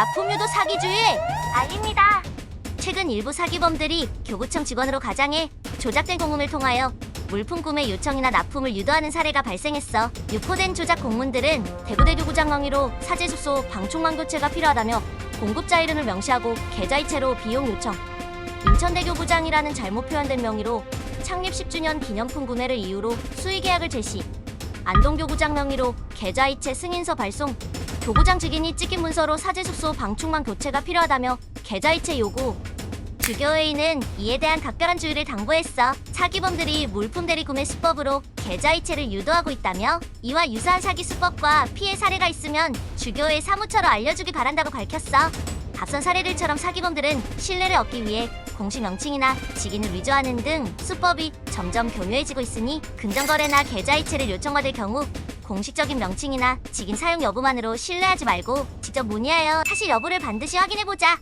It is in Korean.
납품유도 사기 주의 알립니다. 최근 일부 사기범들이 교구청 직원으로 가장해 조작된 공문을 통하여 물품 구매 요청이나 납품을 유도하는 사례가 발생했어. 유포된 조작 공문들은 대구대교 구장 명의로 사제 주소 방충망 교체가 필요하다며 공급자 이름을 명시하고 계좌이체로 비용 요청. 인천대교 구장이라는 잘못 표현된 명의로 창립 10주년 기념품 구매를 이유로 수의 계약을 제시. 안동교 구장 명의로 계좌이체 승인서 발송. 교구장 직인이 찍힌 문서로 사제 숙소 방충망 교체가 필요하다며 계좌이체 요구. 주교회의는 이에 대한 각별한 주의를 당부했어. 사기범들이 물품 대리 구매 수법으로 계좌이체를 유도하고 있다며 이와 유사한 사기 수법과 피해 사례가 있으면 주교회 사무처로 알려주기 바란다고 밝혔어. 앞선 사례들처럼 사기범들은 신뢰를 얻기 위해 공식 명칭이나 직인을 위조하는 등 수법이 점점 교묘해지고 있으니 금전거래나 계좌이체를 요청받을 경우 공식적인 명칭이나 직인 사용 여부만으로 신뢰하지 말고 직접 문의하여 사실 여부를 반드시 확인해보자.